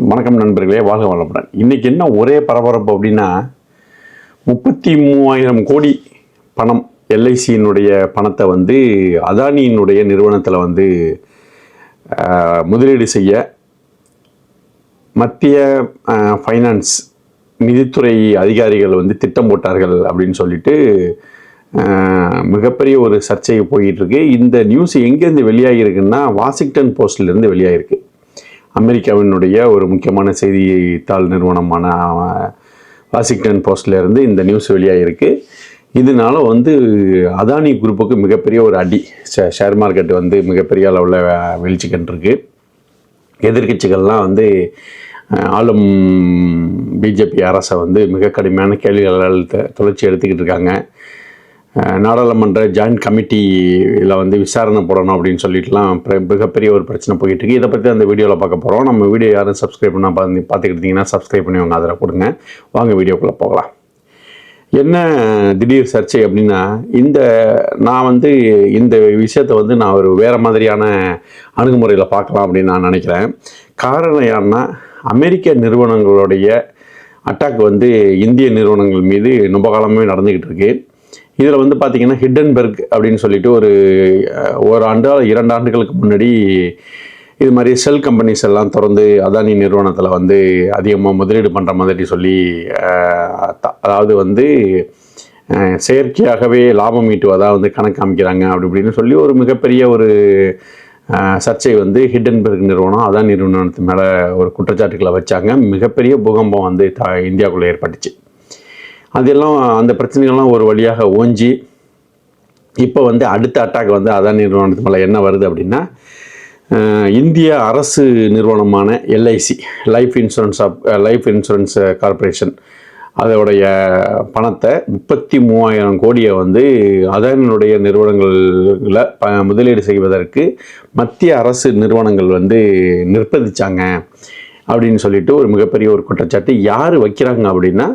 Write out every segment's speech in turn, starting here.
வணக்கம் நண்பர்களே வாழ்க வளமுடன். இன்றைக்கி என்ன ஒரே பரபரப்பு அப்படின்னா முப்பத்தி மூவாயிரம் கோடி பணம் எல்ஐசியினுடைய பணத்தை வந்து அதானியினுடைய நிறுவனத்தில் வந்து முதலீடு செய்ய மத்திய ஃபைனான்ஸ் நிதித்துறை அதிகாரிகள் வந்து திட்டம் போட்டார்கள் அப்படின்னு சொல்லிட்டு மிகப்பெரிய ஒரு சர்ச்சை போயிட்டுருக்கு இந்த நியூஸ் எங்கேருந்து வெளியாகிருக்குன்னா வாஷிங்டன் போஸ்ட்லேருந்து வெளியாகிருக்கு அமெரிக்காவினுடைய ஒரு முக்கியமான செய்தித்தாள் நிறுவனமான வாஷிங்டன் போஸ்ட்லேருந்து இந்த நியூஸ் வெளியாகிருக்கு இதனால வந்து அதானி குரூப்புக்கு மிகப்பெரிய ஒரு அடி ஷே- ஷேர் மார்க்கெட் வந்து மிகப்பெரிய அளவில் வீழ்ச்சி கண்டிருக்கு. எதிர்க்கட்சிகள்லாம் வந்து ஆளும் பிஜேபி அரசை வந்து மிக கடுமையான கேள்விகளால் தொடர்ச்சி எடுத்துக்கிட்டு இருக்காங்க. நாடாளுமன்ற ஜாயின்ட் கமிட்டியில் வந்து விசாரணை போடணும் அப்படின்னு சொல்லிட்டுலாம் மிகப்பெரிய ஒரு பிரச்சனை போயிட்டு இருக்கு. இதை பற்றி அந்த வீடியோவில் பார்க்க போகிறோம் நம்ம வீடியோ யாரும் சப்ஸ்கிரைப் பண்ணால் பார்த்து பார்த்துக்கிட்டிங்கன்னா சப்ஸ்கிரைப் பண்ணி உங்கள் ஆதரவு கொடுங்க. வாங்க வீடியோக்குள்ளே போகலாம். என்ன திடீர் சர்ச்சை அப்படின்னா இந்த நான் வந்து இந்த விஷயத்தை வந்து நான் ஒரு வேறு மாதிரியான அணுகுமுறையில் பார்க்கலாம் அப்படின்னு நான் நினைக்கிறேன். காரணம் ஏன்னா அமெரிக்க நிறுவனங்களுடைய அட்டாக் வந்து இந்திய நிறுவனங்கள் மீது ரொம்ப காலமே நடந்துக்கிட்டு இருக்குது இதில் வந்து பார்த்தீங்கன்னா ஹிட்டன்பெர்க் அப்படின்னு சொல்லிட்டு ஒரு ஒரு ஆண்டு இரண்டு ஆண்டுகளுக்கு முன்னாடி இது மாதிரி செல் கம்பெனிஸ் எல்லாம் திறந்து அதானி நிறுவனத்தில் வந்து அதிகமாக முதலீடு பண்ணுற மாதிரி சொல்லி த- அதாவது வந்து செயற்கையாகவே லாபம் ஈட்டுவதாக வந்து கணக்கு காமிக்கிறாங்க அப்படி இப்படின்னு சொல்லி ஒரு மிகப்பெரிய ஒரு சர்ச்சை வந்து ஹிட்டன்பெர்க் நிறுவனம் அதான் நிறுவனத்து மேலே ஒரு குற்றச்சாட்டுகளை வச்சாங்க. மிகப்பெரிய பூகம்பம் வந்து த இந்தியாவுக்குள்ளே ஏற்பட்டுச்சு. அதெல்லாம் அந்த பிரச்சனைகள்லாம் ஒரு வழியாக ஓஞ்சி இப்போ வந்து அடுத்த அட்டாக் வந்து அதான் நிறுவனத்து மேலே என்ன வருது அப்படின்னா இந்திய அரசு நிறுவனமான LIC life insurance of life insurance corporation அதோடைய பணத்தை முப்பத்தி மூவாயிரம் கோடியை வந்து அதானியுடைய நிறுவனங்களில் ப முதலீடு செய்வதற்கு மத்திய அரசு நிறுவனங்கள் வந்து நிர்பந்திச்சாங்க அப்படின்னு சொல்லிட்டு ஒரு மிகப்பெரிய ஒரு குற்றச்சாட்டு. யார் வைக்கிறாங்க அப்படின்னா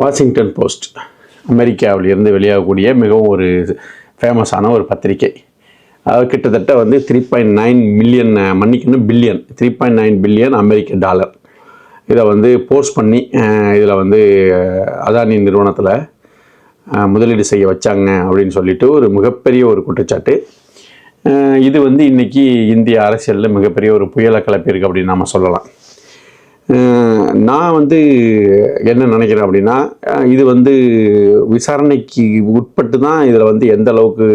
வாஷிங்டன் போஸ்ட் அமெரிக்காவிலிருந்து வெளியாகக்கூடிய மிகவும் ஒரு ஃபேமஸான ஒரு பத்திரிகை. அது கிட்டத்தட்ட வந்து த்ரீ பாயிண்ட் நைன் மில்லியன் மன்னிக்கணும் billion three point nine billion அமெரிக்க டாலர் இதை வந்து போஸ்ட் பண்ணி இதில் வந்து அதானி நிறுவனத்தில் முதலீடு செய்ய வச்சாங்க அப்படின்னு சொல்லிட்டு ஒரு மிகப்பெரிய ஒரு குற்றச்சாட்டு. இது வந்து இன்றைக்கி இந்திய அரசியலில் மிகப்பெரிய ஒரு புயலை கிளப்பியிருக்கு அப்படின்னு நம்ம சொல்லலாம். நான் வந்து என்ன நினைக்கிறேன் அப்படின்னா இது வந்து விசாரணைக்கு உட்பட்டு தான் இதில் வந்து எந்த அளவுக்கு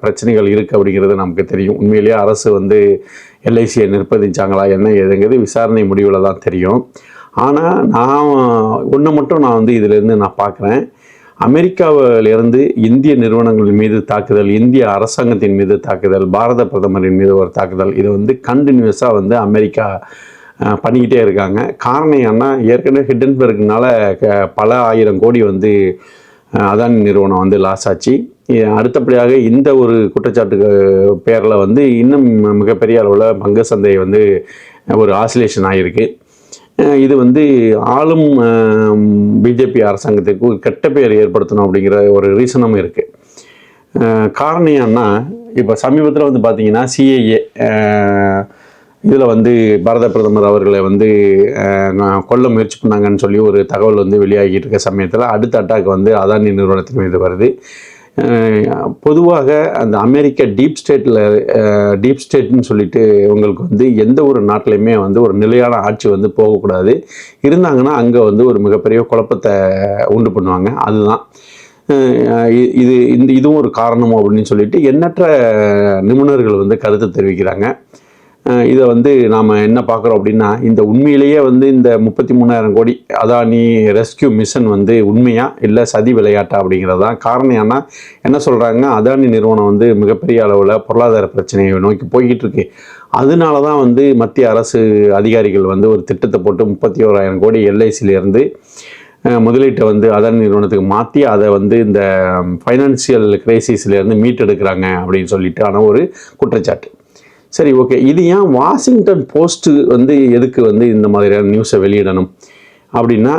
பிரச்சனைகள் இருக்குது அப்படிங்கிறது நமக்கு தெரியும். உண்மையிலேயே அரசு வந்து எல்ஐசியை நிர்பந்திச்சாங்களா என்ன ஏதுங்கிறது விசாரணை முடிவில் தான் தெரியும். ஆனால் நான் ஒன்று மட்டும் நான் வந்து இதிலேருந்து நான் பார்க்குறேன் அமெரிக்காவிலிருந்து இந்திய நிறுவனங்கள் மீது தாக்குதல் இந்திய அரசாங்கத்தின் மீது தாக்குதல் பாரத பிரதமரின் மீது ஒரு தாக்குதல் இது வந்து கண்டினியூஸாக வந்து அமெரிக்கா பண்ணிக்கிட்டே இருக்காங்க. காரணம் என்ன ஏற்கனவே ஹிட்டன்பர்க்னால க- பல ஆயிரம் கோடி வந்து அதானி நிறுவனம் வந்து லாஸ் ஆச்சு. அடுத்தபடியாக இந்த ஒரு குற்றச்சாட்டுக்கு பேரில் வந்து இன்னும் மிகப்பெரிய அளவில் பங்கு சந்தை வந்து ஒரு ஆசிலேஷன் ஆகிருக்கு இது வந்து ஆளும் பிஜேபி அரசாங்கத்திற்கு ஒரு கெட்ட பெயர் ஏற்படுத்தணும் அப்படிங்கிற ஒரு ரீசனும் இருக்குது காரணம் என்னன்னா இப்போ சமீபத்தில் வந்து பார்த்திங்கன்னா சிஏஏ இதில் வந்து பாரத பிரதமர் அவர்களை வந்து நான் கொல்ல முயற்சி பண்ணாங்கன்னு சொல்லி ஒரு தகவல் வந்து வெளியாகிட்டு இருக்க சமயத்தில் அடுத்த அட்டாக் வந்து அதானி நிறுவனத்தின் மீது வருது. பொதுவாக அந்த அமெரிக்க டீப் ஸ்டேட்டில் டீப் ஸ்டேட்னு சொல்லிட்டு உங்களுக்கு வந்து எந்த ஒரு நாட்டிலையுமே வந்து ஒரு நிலையான ஆட்சி வந்து போகக்கூடாது. இருந்தாங்கன்னா அங்கே வந்து ஒரு மிகப்பெரிய குழப்பத்தை உண்டு பண்ணுவாங்க. அதுதான். இது இந்த இதுவும் ஒரு காரணம் அப்படின்னு சொல்லிட்டு எண்ணற்ற நிபுணர்கள் வந்து கருத்து தெரிவிக்கிறாங்க. இதை வந்து நாம் என்ன பார்க்குறோம் அப்படின்னா இந்த உண்மையிலேயே வந்து இந்த முப்பத்தி மூணாயிரம் கோடி அதானி ரெஸ்கியூ மிஷன் வந்து உண்மையா இல்லை சதி விளையாட்டா அப்படிங்கிறது தான் காரணம். ஏன்னா என்ன சொல்கிறாங்க அதானி நிறுவனம் வந்து மிகப்பெரிய அளவில் பொருளாதார பிரச்சனையை நோக்கி போய்கிட்டு இருக்கு. அதனால தான் வந்து மத்திய அரசு அதிகாரிகள் வந்து ஒரு திட்டத்தை போட்டு முப்பத்தி ஓராயிரம் கோடி எல்ஐசியிலேருந்து முதலீட்டை வந்து அதானி நிறுவனத்துக்கு மாற்றி அதை வந்து இந்த ஃபைனான்சியல் கிரைசிஸ்லேருந்து மீட்டெடுக்கிறாங்க அப்படின்னு சொல்லிட்டு ஆனால் ஒரு குற்றச்சாட்டு. சரி ஓகே இது ஏன் வாஷிங்டன் போஸ்ட்டு வந்து எதுக்கு வந்து இந்த மாதிரியான நியூஸை வெளியிடணும்? அப்படின்னா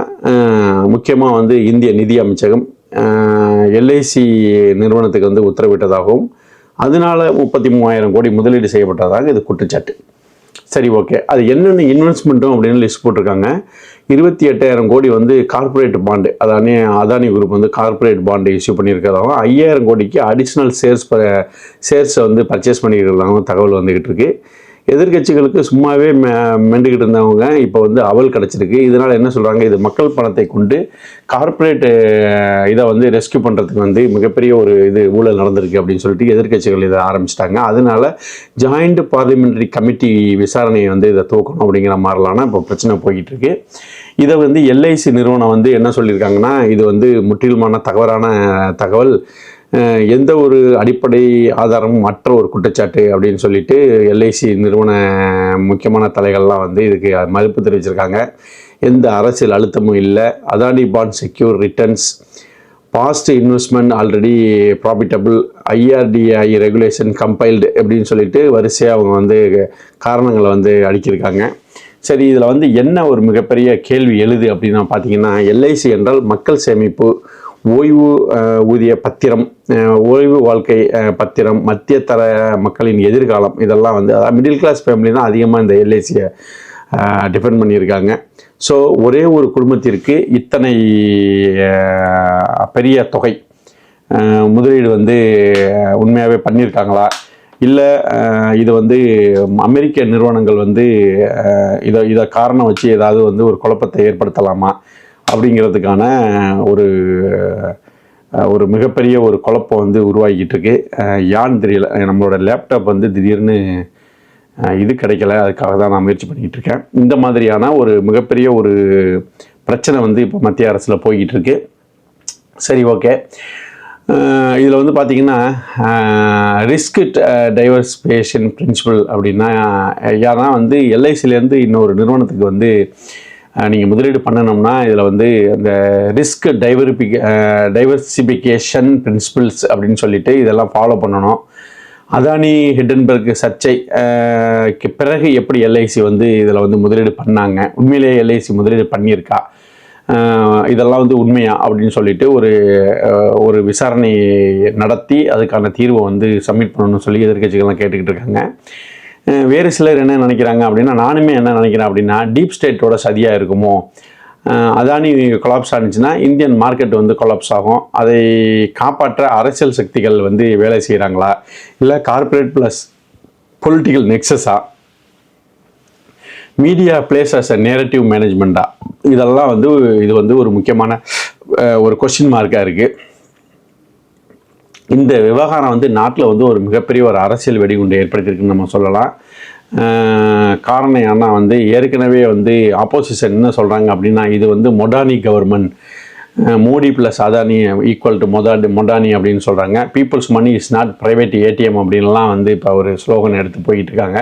முக்கியமாக வந்து இந்திய நிதி அமைச்சகம் எல்ஐசி நிறுவனத்துக்கு வந்து உத்தரவிட்டதாகவும் அதனால முப்பத்தி மூவாயிரம் கோடி முதலீடு செய்யப்பட்டதாக இது குற்றச்சாட்டு. சரி ஓகே அது என்னென்ன இன்வெஸ்ட்மெண்ட்டும் அப்படின்னு லிஸ்ட் போட்டிருக்காங்க. இருபத்தி எட்டாயிரம் கோடி வந்து கார்ப்பரேட் பாண்டு அதானே அதானி குரூப் வந்து கார்ப்பரேட் பாண்டு இஷ்யூ பண்ணியிருக்கிறதாகவும் ஐயாயிரம் கோடிக்கு அடிஷ்னல் ஷேர்ஸ் ஷேர்ஸை வந்து பர்ச்சேஸ் பண்ணியிருக்கிறதாகவும் தகவல் வந்துக்கிட்டு இருக்கு. எதிர்க்கட்சிகளுக்கு சும்மாவே மெ மெண்டுக்கிட்டு இருந்தவங்க இப்போ வந்து அவல் கிடச்சிருக்கு. இதனால் என்ன சொல்கிறாங்க இது மக்கள் பணத்தை கொண்டு கார்ப்பரேட் இதை வந்து ரெஸ்க்யூ பண்ணுறதுக்கு வந்து மிகப்பெரிய ஒரு இது ஊழல் நடந்திருக்கு அப்படின்னு சொல்லிட்டு எதிர்க்கட்சிகள் இதை ஆரம்பிச்சிட்டாங்க. அதனால ஜாயிண்ட் பார்லிமெண்ட்ரி கமிட்டி விசாரணையை வந்து இதை தூக்கணும் அப்படிங்கிற மாதிரிலான இப்போ பிரச்சனை போய்கிட்டு இருக்குது இதை வந்து எல்ஐசி நிறுவனம் வந்து என்ன சொல்லியிருக்காங்கன்னா இது வந்து முற்றிலுமான தகவலான தகவல். எந்த ஒரு அடிப்படை ஆதாரமும் மற்ற ஒரு குற்றச்சாட்டு அப்படின்னு சொல்லிட்டு எல்ஐசி நிறுவன முக்கியமான தலைகள்லாம் வந்து இதுக்கு மறுப்பு தெரிவிச்சிருக்காங்க. எந்த அரசியல் அழுத்தமும் இல்லை. Adani bond secure returns past investment already profitable IRDI regulation compiled அப்படின்னு சொல்லிட்டு வரிசையாக அவங்க வந்து காரணங்களை வந்து அடிக்கியிருக்காங்க. சரி இதில் வந்து என்ன ஒரு மிகப்பெரிய கேள்வி எழுது அப்படின்னா பார்த்தீங்கன்னா எல்ஐசி என்றால் மக்கள் சேமிப்பு ஓய்வு ஊதிய பத்திரம் ஓய்வு வாழ்க்கை பத்திரம் மத்திய தர மக்களின் எதிர்காலம் இதெல்லாம் வந்து அதாவது மிடில் கிளாஸ் ஃபேமிலி தான் அதிகமாக இந்த எல்ஐசியை டிபெண்ட் பண்ணியிருக்காங்க. ஸோ ஒரே ஒரு குடும்பத்திற்கு இத்தனை பெரிய தொகை முதலீடு வந்து உண்மையாகவே பண்ணியிருக்காங்களா? இல்லை இது வந்து அமெரிக்க நிறுவனங்கள் வந்து இதை இதை காரணம் வச்சு ஏதாவது வந்து ஒரு குழப்பத்தை ஏற்படுத்தலாமா? அப்படிங்கிறதுக்கான ஒரு ஒரு மிகப்பெரிய ஒரு குழப்பம் வந்து உருவாகிட்டு இருக்கு யான்னு தெரியல. நம்மளோட லேப்டாப் வந்து திடீர்னு இது கிடைக்கல. அதுக்காக தான் நான் முயற்சி பண்ணிக்கிட்டு இருக்கேன் இந்த மாதிரியான ஒரு மிகப்பெரிய ஒரு பிரச்சனை வந்து இப்போ மத்திய அரசில் போய்கிட்டு இருக்கு சரி ஓகே. இதில் வந்து பார்த்திங்கன்னா ரிஸ்க் டைவர்ஸ்பேஷன் பிரின்சிபல் அப்படின்னா யாரா வந்து எல்ஐசிலேருந்து இன்னொரு நிறுவனத்துக்கு வந்து நீங்கள் முதலீடு பண்ணணும்னா இதில் வந்து அந்த ரிஸ்க் டைவர்பிக் டைவர்சிஃபிகேஷன் பிரின்சிபிள்ஸ் அப்படின்னு சொல்லிட்டு இதெல்லாம் ஃபாலோ பண்ணணும். அதானி ஹிடன்பர்க் சர்ச்சை பிறகு எப்படி எல்ஐசி வந்து இதில் வந்து முதலீடு பண்ணாங்க? உண்மையிலேயே எல்ஐசி முதலீடு பண்ணியிருக்கா? இதெல்லாம் வந்து உண்மையா அப்படின்னு சொல்லிட்டு ஒரு ஒரு விசாரணை நடத்தி அதுக்கான தீர்வை வந்து சப்மிட் பண்ணணும்னு சொல்லி எதிர்க்கட்சிகள்லாம் கேட்டுக்கிட்டு இருக்காங்க. வேறு சிலர் என்ன நினைக்கிறாங்க அப்படின்னா நானுமே என்ன நினைக்கிறேன் அப்படின்னா டீப் ஸ்டேட்டோட சதியாக இருக்குமோ? அதானி கொலாப்ஸ் ஆனிச்சுன்னா இந்தியன் மார்க்கெட் வந்து கொலாப்ஸ் ஆகும். அதை காப்பாற்ற அரசியல் சக்திகள் வந்து வேலை செய்கிறாங்களா இல்லை corporate plus political நெக்ஸஸா media plays as a narrative மேனேஜ்மெண்ட்டா இதெல்லாம் வந்து இது வந்து ஒரு முக்கியமான ஒரு கொஸ்டின் மார்க்காக இருக்குது இந்த விவகாரம் வந்து நாட்டில் வந்து ஒரு மிகப்பெரிய ஒரு அரசியல் வெடிகுண்டு ஏற்படுத்தியிருக்குன்னு நம்ம சொல்லலாம். காரணம் ஏன்னா வந்து ஏற்கனவே வந்து ஆப்போசிஷன் என்ன சொல்கிறாங்க அப்படின்னா இது வந்து Modani government Modi plus Adani equal to மொதாடி Modani அப்படின்னு சொல்கிறாங்க people's money is not private ATM அப்படின்லாம் வந்து இப்போ ஒரு ஸ்லோகன் எடுத்து போயிட்டு இருக்காங்க.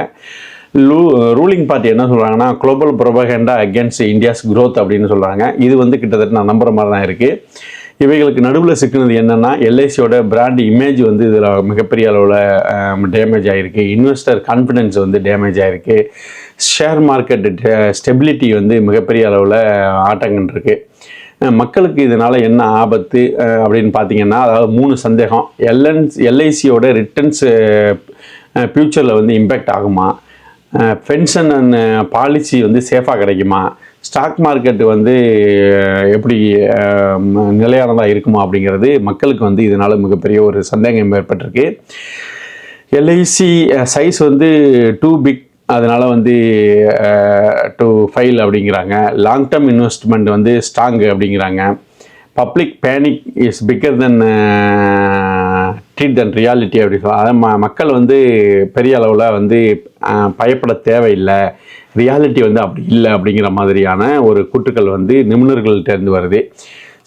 லூ ரூலிங் பார்ட்டி என்ன சொல்கிறாங்கன்னா global propaganda against India's growth அப்படின்னு சொல்கிறாங்க இது வந்து கிட்டத்தட்ட நான் நம்புகிற மாதிரி தான் இருக்குது இவைகளுக்கு நடுவில் சிக்கினது என்னென்னா எல்ஐசியோட பிராண்ட் இமேஜ் வந்து இதில் மிகப்பெரிய அளவில் டேமேஜ் ஆகிருக்கு இன்வெஸ்டர் கான்ஃபிடென்ஸ் வந்து டேமேஜ் ஆகிருக்கு ஷேர் மார்க்கெட் ஸ்டெபிலிட்டி வந்து மிகப்பெரிய அளவில் ஆட்டங்கன்றிருக்கு மக்களுக்கு இதனால் என்ன ஆபத்து அப்படின்னு பார்த்தீங்கன்னா அதாவது மூணு சந்தேகம். எல்என்ஸ் எல்ஐசியோட ரிட்டர்ன்ஸ் ஃப்யூச்சரில் வந்து இம்பேக்ட் ஆகுமா? பென்ஷன் அண்ட் பாலிசி வந்து சேஃபாக கிடைக்குமா? ஸ்டாக் மார்க்கெட் வந்து எப்படி நிலையானதாக இருக்குமா அப்படிங்கிறது மக்களுக்கு வந்து இதனால் மிகப்பெரிய ஒரு சந்தேகம் ஏற்பட்டிருக்கு. எல்ஐசி சைஸ் வந்து டூ பிக் அதனால் வந்து டு ஃபைல் அப்படிங்கிறாங்க. லாங் டேர்ம் இன்வெஸ்ட்மெண்ட் வந்து ஸ்ட்ராங் அப்படிங்கிறாங்க. Public panic is bigger than threat than reality அப்படி சொல்லலாம் ம மக்கள் வந்து பெரிய அளவில் வந்து பயப்பட தேவையில்லை. ரியாலிட்டி வந்து அப்படி இல்லை அப்படிங்கிற மாதிரியான ஒரு கூட்டுக்கள் வந்து நிபுணர்கள்ட்ட இருந்து வருது.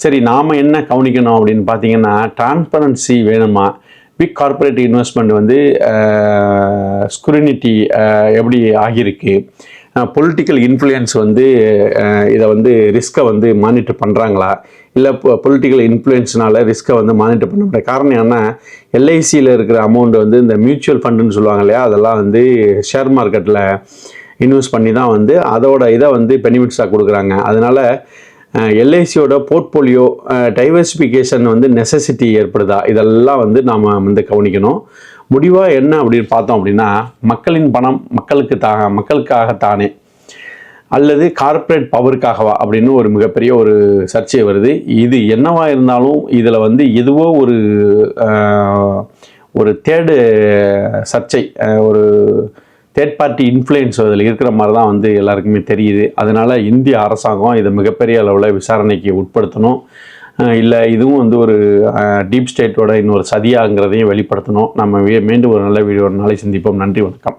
சரி நாம் என்ன கவனிக்கணும் அப்படின்னு பார்த்தீங்கன்னா டிரான்ஸ்பரன்சி வேணுமா? பிக் கார்ப்பரேட் இன்வெஸ்ட்மெண்ட் வந்து ஸ்குரினிட்டி எப்படி ஆகியிருக்கு? பொலிட்டிக்கல் இன்ஃப்ளூயன்ஸ் வந்து இதை வந்து ரிஸ்க்கை வந்து மானிட்டர் பண்ணுறாங்களா இல்லை பொலிட்டிக்கல் இன்ஃப்ளூயன்ஸ்னால ரிஸ்க்கை வந்து மானிட்டர் பண்ண முடியாது காரணம் என்ன? எல்ஐசியில் இருக்கிற அமௌண்ட் வந்து இந்த மியூச்சுவல் ஃபண்டுன்னு சொல்லுவாங்க இல்லையா? அதெல்லாம் வந்து ஷேர் மார்க்கெட்டில் இன்வெஸ்ட் பண்ணி தான் வந்து அதோட இதை வந்து பெனிஃபிட்ஸாக கொடுக்குறாங்க. அதனால் எல்ஐசியோட போர்ட்போலியோ டைவர்சிஃபிகேஷன் வந்து நெசசிட்டி ஏற்படுதா? இதெல்லாம் வந்து நாம் வந்து கவனிக்கணும். முடிவாக என்ன அப்படின்னு பார்த்தோம் அப்படின்னா மக்களின் பணம் மக்களுக்கு தா மக்களுக்காகத்தானே. அல்லது கார்ப்பரேட் பவருக்காகவா அப்படின்னு ஒரு மிகப்பெரிய ஒரு சர்ச்சை வருது. இது என்னவா இருந்தாலும் இதில் வந்து எதுவோ ஒரு ஒரு தேர்டு சர்ச்சை ஒரு தேர்ட் பார்ட்டி இன்ஃப்ளூயன்ஸ் அதில் இருக்கிற மாதிரி தான் வந்து எல்லாருக்குமே தெரியுது. அதனால் இந்திய அரசாங்கம் இதை மிகப்பெரிய அளவில் விசாரணைக்கு உட்படுத்தணும். இல்லை இதுவும் வந்து ஒரு டீப் ஸ்டேட்டோட இன்னொரு சதியாங்கிறதையும் வெளிப்படுத்தணும். நம்ம மீண்டும் ஒரு நல்ல வீடியோ நாளை சந்திப்போம். நன்றி வணக்கம்.